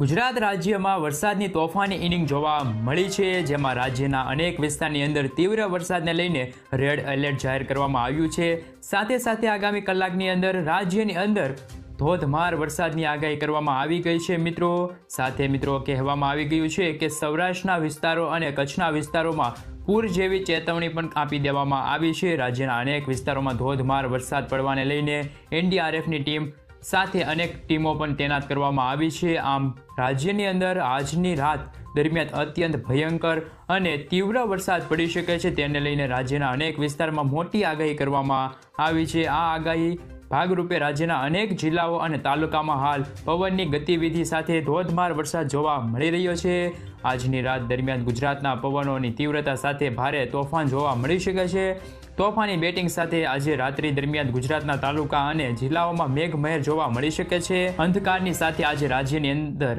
ગુજરાત રાજ્યમાં વરસાદની તોફાની ઇનિંગ જોવા મળી છે, જેમાં રાજ્યના અનેક વિસ્તારની અંદર તીવ્ર વરસાદને લઈને રેડ એલર્ટ જાહેર કરવામાં આવ્યું છે. સાથે સાથે આગામી કલાકની અંદર રાજ્યની અંદર ધોધમાર વરસાદની આગાહી કરવામાં આવી ગઈ છે, મિત્રો. સાથે મિત્રો, કહેવામાં આવી ગયું છે કે સૌરાષ્ટ્રના વિસ્તારો અને કચ્છના વિસ્તારોમાં પૂર જેવી ચેતવણી પણ આપી દેવામાં આવી છે. રાજ્યના અનેક વિસ્તારોમાં ધોધમાર વરસાદ પડવાને લઈને એનડીઆરએફની ટીમ સાથે અનેક ટીમો પણ તૈનાત કરવામાં આવી છે. આમ રાજ્યની અંદર આજની રાત દરમિયાન અત્યંત ભયંકર અને તીવ્ર વરસાદ પડી શકે છે. તેને લઈને રાજ્યના અનેક વિસ્તારમાં મોટી આગાહી કરવામાં આવી છે. આ આગાહી ભાગરૂપે રાજ્યના અનેક જિલ્લાઓ અને તાલુકામાં હાલ પવનની ગતિવિધિ સાથે ધોધમાર વરસાદ જોવા મળી રહ્યો છે. આજની રાત દરમિયાન ગુજરાતના પવનોની તીવ્રતા સાથે ભારે તોફાન જોવા મળી શકે છે. તોફાની બેટિંગ સાથે આજે રાત્રિ દરમિયાન ગુજરાતના તાલુકા અને જિલ્લાઓમાં મેઘમહેર જોવા મળી શકે છે. અંધકારની સાથે આજે રાજ્યની અંદર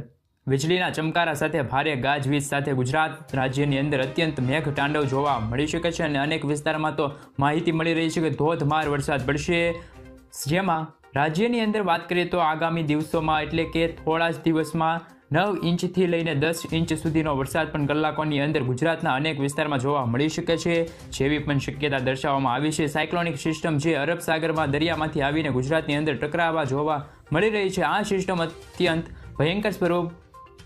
વીજળીના ચમકારા સાથે ભારે ગાજવીજ સાથે ગુજરાત રાજ્યની અંદર અત્યંત મેઘ તાંડવ જોવા મળી શકે છે અને અનેક વિસ્તારમાં તો માહિતી મળી રહી છે કે ધોધમાર વરસાદ પડશે. જેમાં રાજ્યની અંદર વાત કરીએ તો આગામી દિવસોમાં એટલે કે થોડા જ દિવસમાં નવ ઇંચથી લઈને દસ ઇંચ સુધીનો વરસાદ પણ કલાકોની અંદર ગુજરાતના અનેક વિસ્તારમાં જોવા મળી શકે છે. જેવી પણ શક્યતા દર્શાવવામાં આવી છે. સાયક્લોનિક સિસ્ટમ જે અરબ સાગરમાં દરિયામાંથી આવીને ગુજરાતની અંદર ટકરાવા જોવા મળી રહી છે. આ સિસ્ટમ અત્યંત ભયંકર સ્વરૂપ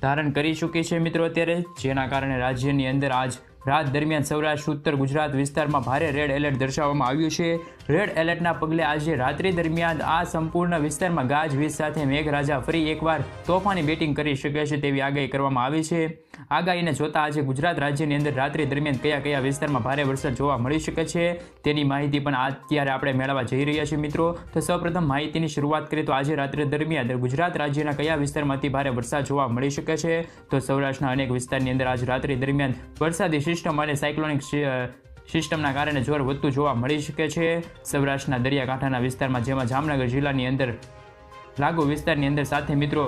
ધારણ કરી ચૂકી છે મિત્રો અત્યારે, જેના કારણે રાજ્યની અંદર આજ રાત દરમિયાન સૌરાષ્ટ્ર, ઉત્તર ગુજરાત વિસ્તારમાં ભારે રેડ એલર્ટ દર્શાવવામાં આવ્યું છે. રેડ એલર્ટના પગલે આજે રાત્રિ દરમિયાન આ સંપૂર્ણ વિસ્તારમાં ગાજવીજ સાથે મેઘરાજા ફરી એકવાર તોફાની બેટિંગ કરી શકે છે તેવી આગાહી કરવામાં આવી છે. આગાહીને જોતા આજે ગુજરાત રાજ્યની અંદર રાત્રિ દરમિયાન કયા કયા વિસ્તારમાં ભારે વરસાદ જોવા મળી શકે છે, તેની માહિતી પણ અત્યારે આપણે મેળવવા જઈ રહ્યા છીએ મિત્રો. તો સૌપ્રથમ માહિતીની શરૂઆત કરીએ તો આજે રાત્રિ દરમિયાન ગુજરાત રાજ્યના કયા વિસ્તારમાં અતિ ભારે વરસાદ જોવા મળી શકે છે? તો સૌરાષ્ટ્રના અનેક વિસ્તારની અંદર આજ રાત્રિ દરમિયાન વરસાદી સિસ્ટમ અને સાયક્લોનિક સિસ્ટમના કારણે જોર વધતું જોવા મળી શકે છે. સૌરાષ્ટ્રના દરિયાકાંઠાના વિસ્તારમાં, જેમાં જામનગર જિલ્લાની અંદર, લાગુ વિસ્તારની અંદર સાથે મિત્રો,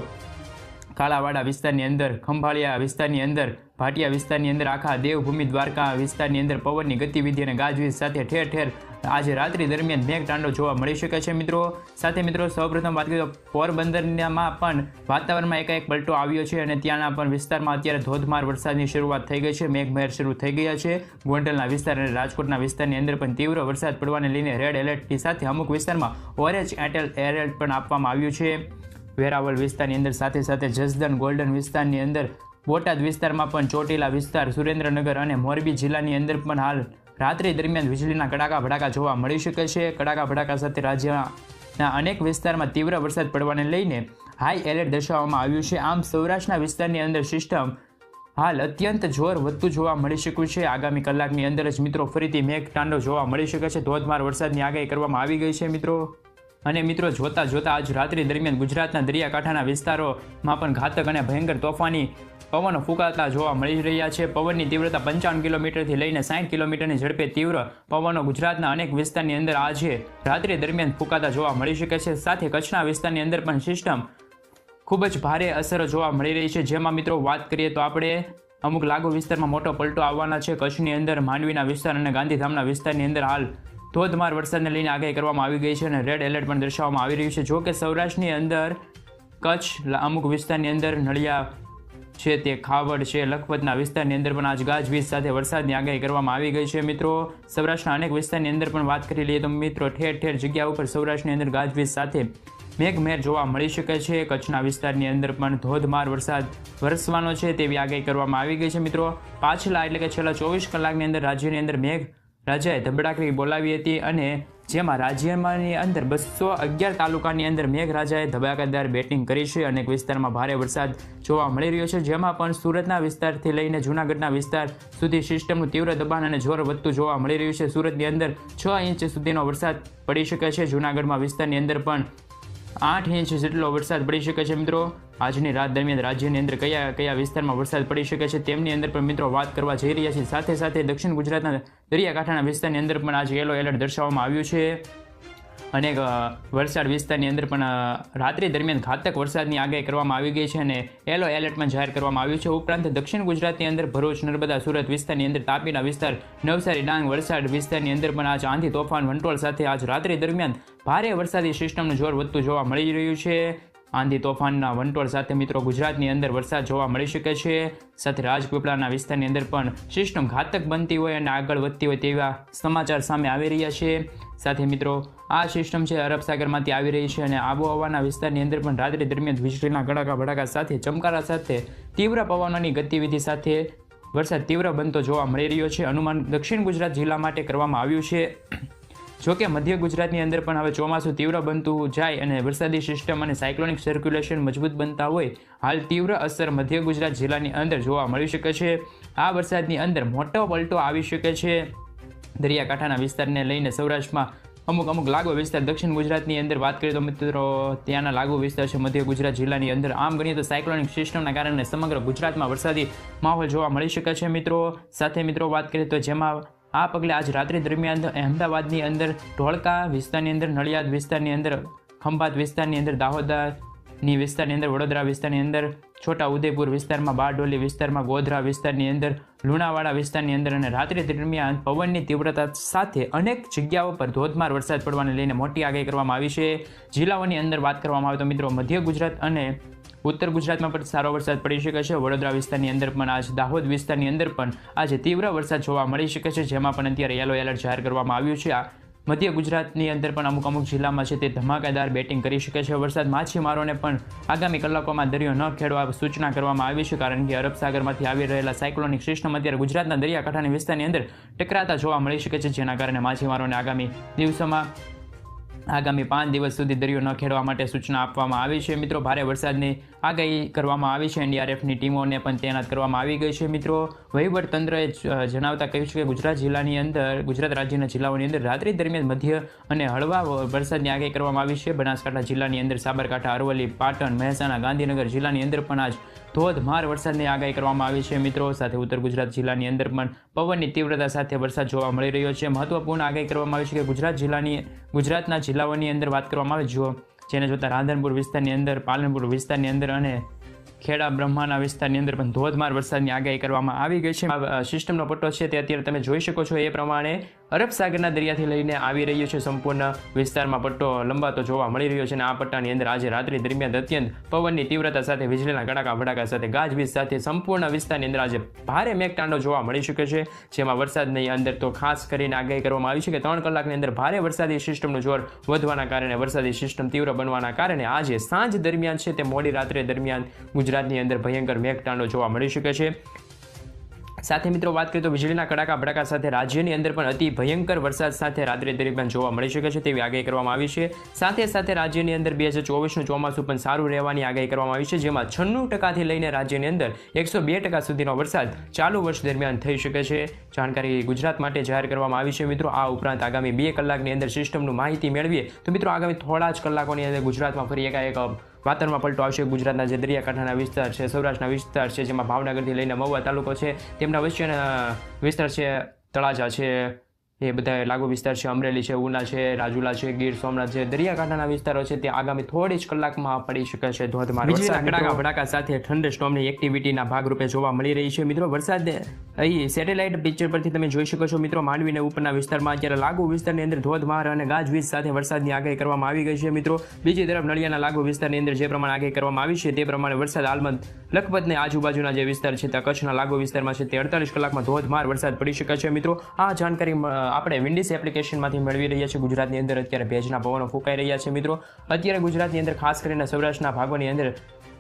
કાલાવાડા વિસ્તારની અંદર, ખંભાળિયા વિસ્તારની અંદર, ભાટિયા વિસ્તારની અંદર, આખા દેવભૂમિ દ્વારકા વિસ્તારની અંદર પવનની ગતિવિધિ અને ગાજવીજ સાથે ઠેર ઠેર આજે રાત્રિ દરમિયાન મેઘ તાંડવ જોવા મળી શકે છે, મિત્રો. સાથે મિત્રો, સૌપ્રથમ વાત કરીએ તો પોરબંદરમાં પણ વાતાવરણમાં એકાએક પલટો આવ્યો છે અને ત્યાંના પણ વિસ્તારમાં અત્યારે ધોધમાર વરસાદની શરૂઆત થઈ ગઈ છે. મેઘમહેર શરૂ થઈ ગયા છે. ગોંડલના વિસ્તાર અને રાજકોટના વિસ્તારની અંદર પણ તીવ્ર વરસાદ પડવાને લઈને રેડ એલર્ટની સાથે અમુક વિસ્તારમાં ઓરેન્જ એટેલ એલર્ટ પણ આપવામાં આવ્યું છે. વેરાવળ વિસ્તારની અંદર સાથે સાથે જસદન ગોલ્ડન વિસ્તારની અંદર બોટાદ વિસ્તારમાં પણ ચોટીલા વિસ્તાર, સુરેન્દ્રનગર અને મોરબી જિલ્લાની અંદર પણ હાલ રાત્રિ દરમિયાન વીજળીના કડાકા ભડાકા જોવા મળી શકે છે. કડાકા ભડાકા સાથે રાજ્યના અનેક વિસ્તારમાં તીવ્ર વરસાદ પડવાને લઈને હાઈ એલર્ટ દર્શાવવામાં આવ્યું છે. આમ સૌરાષ્ટ્રના વિસ્તારની અંદર સિસ્ટમ હાલ અત્યંત જોર વધતું જોવા મળી શક્યું છે. આગામી કલાકની અંદર જ મિત્રો ફરીથી મેઘ તાંડવ જોવા મળી શકે છે. ધોધમાર વરસાદની આગાહી કરવામાં આવી ગઈ છે મિત્રો. અને મિત્રો, જોતા જોતા આજ રાત્રિ દરમિયાન ગુજરાતના દરિયાકાંઠાના વિસ્તારોમાં પણ ઘાતક અને ભયંકર તોફાની પવનો ફૂંકાતા જોવા મળી રહ્યા છે. પવનની તીવ્રતા પંચાવન કિલોમીટરથી લઈને સાઠ કિલોમીટરની ઝડપે તીવ્ર પવનો ગુજરાતના અનેક વિસ્તારની અંદર આજે રાત્રિ દરમિયાન ફૂંકાતા જોવા મળી શકે છે. સાથે કચ્છના વિસ્તારની અંદર પણ સિસ્ટમ ખૂબ જ ભારે અસરો જોવા મળી રહી છે. જેમાં મિત્રો, વાત કરીએ તો આપણે અમુક લાગુ વિસ્તારમાં મોટો પલટો આવવાના છે. કચ્છની અંદર માંડવીના વિસ્તાર અને ગાંધીધામના વિસ્તારની અંદર હાલ ધોધમાર વરસાદને લઈને આગાહી કરવામાં આવી ગઈ છે અને રેડ એલર્ટ પણ દર્શાવવામાં આવી રહ્યું છે. જો કે સૌરાષ્ટ્રની અંદર કચ્છ અમુક વિસ્તારની અંદર નળિયા છે તે ખાવડ છે. લખપતના વિસ્તારની અંદર પણ આજ ગાજવીજ સાથે વરસાદની આગાહી કરવામાં આવી ગઈ છે. મિત્રો, સૌરાષ્ટ્રના અનેક વિસ્તારની અંદર પણ વાત કરી લઈએ તો મિત્રો, ઠેર ઠેર જગ્યા ઉપર સૌરાષ્ટ્રની અંદર ગાજવીજ સાથે મેઘમેર જોવા મળી શકે છે. કચ્છના વિસ્તારની અંદર પણ ધોધમાર વરસાદ વરસવાનો છે તેવી આગાહી કરવામાં આવી ગઈ છે. મિત્રો, પાછલા એટલે કે છેલ્લા ચોવીસ કલાકની અંદર રાજ્યની અંદર મેઘ રાજાએ ધબડાકરી બોલાવી હતી અને જેમાં રાજ્યમાંની અંદર બસો અગિયાર તાલુકાની અંદર મેઘરાજાએ ધબાકાદાર બેટિંગ કરી છે અનેક વિસ્તારમાં ભારે વરસાદ જોવા મળી રહ્યો છે, જેમાં પણ સુરતના વિસ્તારથી લઈને જૂનાગઢના વિસ્તાર સુધી સિસ્ટમનું તીવ્ર દબાણ અને જોર વધતું જોવા મળી રહ્યું છે. સુરતની અંદર છ ઇંચ સુધીનો વરસાદ પડી શકે છે. જૂનાગઢમાં વિસ્તારની અંદર પણ આઠ ઇંચ જેટલો વરસાદ પડી શકે છે મિત્રો. આજની રાત દરમિયાન રાજ્યની અંદર કયા કયા વિસ્તારમાં વરસાદ પડી શકે છે તેમની અંદર પણ મિત્રો વાત કરવા જઈ રહ્યા છીએ. સાથે સાથે દક્ષિણ ગુજરાતના દરિયાકાંઠાના વિસ્તારની અંદર પણ આજે યલો એલર્ટ દર્શાવવામાં આવ્યું છે. અનેક વલસાડ વિસ્તારની અંદર પણ રાત્રિ દરમિયાન ઘાતક વરસાદની આગાહી કરવામાં આવી ગઈ છે અને યલો એલર્ટ પણ જાહેર કરવામાં આવ્યું છે. ઉપરાંત દક્ષિણ ગુજરાતની અંદર ભરૂચ, નર્મદા, સુરત વિસ્તારની અંદર તાપીના વિસ્તાર, નવસારી, ડાંગ, વલસાડ વિસ્તારની અંદર પણ આજ આંધી તોફાન, વંટોળ સાથે આજ રાત્રિ દરમિયાન ભારે વરસાદી સિસ્ટમનું જોર વધતું જોવા મળી રહ્યું છે. આંધી તોફાનના વંટોળ સાથે મિત્રો ગુજરાતની અંદર વરસાદ જોવા મળી શકે છે. સાથે રાજપીપળાના વિસ્તારની અંદર પણ સિસ્ટમ ઘાતક બનતી હોય અને આગળ વધતી હોય તેવા સમાચાર સામે આવી રહ્યા છે. સાથે મિત્રો, આ સિસ્ટમ છે અરબ સાગરમાંથી આવી રહી છે અને આબોહવાના વિસ્તારની અંદર પણ રાત્રિ દરમિયાન વીજળીના કડાકા ભડાકા સાથે, ચમકારા સાથે, તીવ્ર પવનોની ગતિવિધિ સાથે વરસાદ તીવ્ર બનતો જોવા મળી રહ્યો છે. અનુમાન દક્ષિણ ગુજરાત જિલ્લા માટે કરવામાં આવ્યું છે. જોકે મધ્ય ગુજરાતની અંદર પણ હવે ચોમાસું તીવ્ર બનતું જાય અને વરસાદી સિસ્ટમ અને સાયક્લોનિક સર્ક્યુલેશન મજબૂત બનતા હોય, હાલ તીવ્ર અસર મધ્ય ગુજરાત જિલ્લાની અંદર જોવા મળી શકે છે. આ વરસાદની અંદર મોટો પલટો આવી શકે છે. દરિયાકાંઠાના વિસ્તારને લઈને સૌરાષ્ટ્રમાં અમુક અમુક લાગુ વિસ્તાર દક્ષિણ ગુજરાતની અંદર વાત કરીએ તો મિત્રો, ત્યાંના લાગુ વિસ્તાર છે મધ્ય ગુજરાત જિલ્લાની અંદર. આમ ગણીએ તો સાયક્લોનિક સિસ્ટમના કારણે સમગ્ર ગુજરાતમાં વરસાદી માહોલ જોવા મળી શકે છે મિત્રો. સાથે મિત્રો વાત કરીએ તો જેમાં આ પગલે આજ રાત્રિ દરમિયાન અહેમદાબાદની અંદર ઢોળકા વિસ્તારની અંદર, નડિયાદ વિસ્તારની અંદર, ખંભાત વિસ્તારની અંદર, દાહોદાની વિસ્તારની અંદર, વડોદરા વિસ્તારની અંદર છોટા ઉદેપુર વિસ્તારમાં, બારડોલી વિસ્તારમાં, ગોધરા વિસ્તારની અંદર લુણાવાડા વિસ્તારની અંદર અને રાત્રિ દરમિયાન પવનની તીવ્રતા સાથે અનેક જગ્યાઓ પર ધોધમાર વરસાદ પડવાને લઈને મોટી આગાહી કરવામાં આવી છે. જિલ્લાઓની અંદર વાત કરવામાં આવે તો મિત્રો મધ્ય ગુજરાત અને ઉત્તર ગુજરાતમાં પણ સારો વરસાદ પડી શકે છે. વડોદરા વિસ્તારની અંદર પણ આજ દાહોદ વિસ્તારની અંદર પણ આજે તીવ્ર વરસાદ જોવા મળી શકે છે, જેમાં પણ અત્યારે યલો એલર્ટ જાહેર કરવામાં આવ્યું છે. આ મધ્ય ગુજરાતની અંદર પણ અમુક અમુક જિલ્લામાં છે તે ધમાકેદાર બેટિંગ કરી શકે છે. વરસાદ માછીમારોને પણ આગામી કલાકોમાં દરિયો ન ખેડવા સૂચના કરવામાં આવી છે, કારણ કે અરબ સાગરમાંથી આવી રહેલા સાયક્લોનિક સિસ્ટમ અત્યારે ગુજરાતના દરિયાકાંઠાની વિસ્તારની અંદર ટકરાતા જોવા મળી શકે છે, જેના કારણે માછીમારોને આગામી દિવસોમાં આગામી પાંચ દિવસ સુધી દરિયો ન ખેડવા માટે સૂચના આપવામાં આવી છે. મિત્રો, ભારે વરસાદની આગાહી કરવામાં આવી છે. એનડીઆરએફની ટીમોને પણ તૈનાત કરવામાં આવી ગઈ છે. મિત્રો, વહીવટ તંત્રએ જ- જણાવતા કહ્યું છે કે ગુજરાત જિલ્લાની અંદર, ગુજરાત રાજ્યના જિલ્લાઓની અંદર રાત્રિ દરમિયાન મધ્ય અને હળવા વરસાદની આગાહી કરવામાં આવી છે. બનાસકાંઠા જિલ્લાની અંદર સાબરકાંઠા, અરવલ્લી, પાટણ, મહેસાણા, ગાંધીનગર જિલ્લાની અંદર પણ આજ ધોધમાર વરસાદની આગાહી કરવામાં આવી છે. મિત્રો, સાથે ઉત્તર ગુજરાત જિલ્લાની અંદર પણ પવનની તીવ્રતા સાથે વરસાદ જોવા મળી રહ્યો છે. મહત્વપૂર્ણ આગાહી કરવામાં આવી છે કે ગુજરાત જિલ્લાની, ગુજરાતના જિલ્લાઓની અંદર વાત કરવામાં આવે જો જેને જોતા રાધનપુર વિસ્તારની અંદર, પાલનપુર વિસ્તારની અંદર અને ખેડા બ્રહ્માના વિસ્તારની અંદર પણ ધોધમાર વરસાદની આગાહી કરવામાં આવી ગઈ છે. સિસ્ટમનો પટ્ટો છે તે અત્યારે તમે જોઈ શકો છો એ પ્રમાણે અરબ સાગરના દરિયાથી લઈને આવી રહ્યો છે સંપૂર્ણ વિસ્તારમાં પટ્ટો લંબાતો જોવા મળી રહ્યો છે અને આ પટ્ટાની અંદર આજે રાત્રિ દરમિયાન અત્યંત પવનની તીવ્રતા સાથે વીજળીના કડાકા ભડાકા સાથે ગાજવીજ સાથે સંપૂર્ણ વિસ્તારની અંદર આજે ભારે મેઘતાંડો જોવા મળી શકે છે. જેમાં વરસાદની અંદર તો ખાસ કરીને આગાહી કરવામાં આવી છે કે ત્રણ કલાકની અંદર ભારે વરસાદી સિસ્ટમનું જોર વધવાના કારણે વરસાદી સિસ્ટમ તીવ્ર બનવાના કારણે આજે સાંજ દરમિયાન છે તે મોડી રાત્રે દરમિયાન ગુજરાતની અંદર ભયંકર મેઘતાંડો જોવા મળી શકે છે. સાથે મિત્રો વાત કરીએ તો વીજળીના કડાકા ભડાકા સાથે રાજ્યની અંદર પણ અતિ ભયંકર વરસાદ સાથે રાત્રિ દરમિયાન જોવા મળી શકે છે તેવી આગાહી કરવામાં આવી છે. સાથે સાથે રાજ્યની અંદર બે હજાર ચોવીસનું ચોમાસું પણ સારું રહેવાની આગાહી કરવામાં આવી છે, જેમાં છન્નું ટકાથી લઈને રાજ્યની અંદર એકસો બે ટકા સુધીનો વરસાદ ચાલુ વર્ષ દરમિયાન થઈ શકે છે. જાણકારી ગુજરાત માટે જાહેર કરવામાં આવી છે મિત્રો. આ ઉપરાંત આગામી બે કલાકની અંદર સિસ્ટમનું માહિતી મેળવીએ. તો મિત્રો આગામી થોડા જ કલાકોની અંદર ગુજરાતમાં ફરી એકાએક વાતાવરણમાં પલટો આવશે. ગુજરાતના જે દરિયાકાંઠાના વિસ્તાર છે, સૌરાષ્ટ્રના વિસ્તાર છે, જેમાં ભાવનગરથી લઈને મહુવા તાલુકો છે, તેમના વચ્ચેના વિસ્તાર છે, તળાજા છે. એ બધા લાગુ વિસ્તાર છે અમરેલી છે ઉના છે રાજુલા છે ગીર સોમનાથ છે દરિયાકાંઠાના વિસ્તારો છે તે આગામી થોડી જ કલાકમાં પડી શકે છે ધોધમાર કડાકા ભડાકા સાથે ઠંડ સ્ટોમની એક્ટિવિટીના ભાગરૂપે જોવા મળી રહી છે. મિત્રો વરસાદ અહીં સેટેલાઇટ પિક્ચર પરથી તમે જોઈ શકો છો. મિત્રો માંડવીને ઉપરના વિસ્તારમાં અત્યારે લાગુ વિસ્તારની અંદર ધોધમાર અને ગાજવીજ સાથે વરસાદની આગાહી કરવામાં આવી ગઈ છે. મિત્રો બીજી તરફ નળિયાના લાગુ વિસ્તારની અંદર જે પ્રમાણે આગાહી કરવામાં આવી છે તે પ્રમાણે વરસાદ હાલમાં લખપતને આજુબાજુના જે વિસ્તાર છે ત્યાં કચ્છના લાગુ વિસ્તારમાં છે તે અડતાલીસ કલાકમાં ધોધમાર વરસાદ પડી શકે છે. મિત્રો આ જાણકારી આપણે વિન્ડીસ એપ્લિકેશનમાંથી મેળવી રહ્યા છીએ. ગુજરાતની અંદર અત્યારે ભેજના પવનો ફૂંકાઈ રહ્યા છે મિત્રો. અત્યારે ગુજરાતની અંદર ખાસ કરીને સૌરાષ્ટ્રના ભાગોની અંદર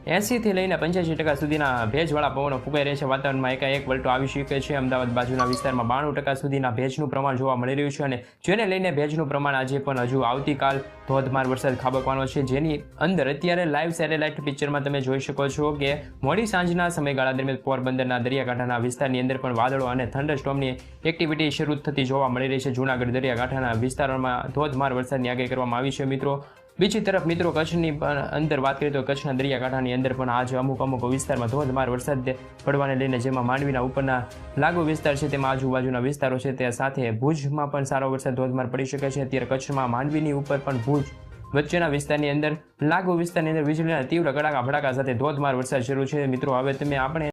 એંસીથી લઈને પંચ્યાસી ટકા સુધીના ભેજવાળા પવનો ફૂંકાઈ રહે છે. વાતાવરણમાં એકાએક વલટો આવી શકે છે. અમદાવાદ બાજુના વિસ્તારમાં બાણું ટકા સુધીના ભેજનું પ્રમાણ જોવા મળી રહ્યું છે અને જેને લઈને ભેજનું પ્રમાણ આજે પણ હજુ આવતીકાલ ધોધમાર વરસાદ ખાબકવાનો છે. જેની અંદર અત્યારે લાઈવ સેટેલાઇટ પિક્ચરમાં તમે જોઈ શકો છો કે મોડી સાંજના સમયગાળા દરમિયાન પોરબંદરના દરિયાકાંઠાના વિસ્તારની અંદર પણ વાદળો અને થંડરસ્ટોમની એક્ટિવિટી શરૂ થતી જોવા મળી રહી છે. જૂનાગઢ દરિયાકાંઠાના વિસ્તારોમાં ધોધમાર વરસાદની આગાહી કરવામાં આવી છે. મિત્રો બીજી તરફ મિત્રો કચ્છની પણ અંદર વાત કરીએ તો કચ્છના દરિયાકાંઠાની અંદર પણ આજે અમુક અમુક વિસ્તારમાં ધોધમાર વરસાદ પડવાને લઈને જેમાં માંડવીના ઉપરના લાગુ વિસ્તાર છે તેમાં આજુબાજુના વિસ્તારો છે તે સાથે ભુજમાં પણ સારો વરસાદ ધોધમાર પડી શકે છે. અત્યારે કચ્છમાં માંડવીની ઉપર પણ ભુજ વચ્ચેના વિસ્તારની અંદર લાગુ વિસ્તારની અંદર વીજળીના તીવ્ર કડાકા ભડાકા સાથે ધોધમાર વરસાદ શરૂ છે. મિત્રો, હવે તમે આપણે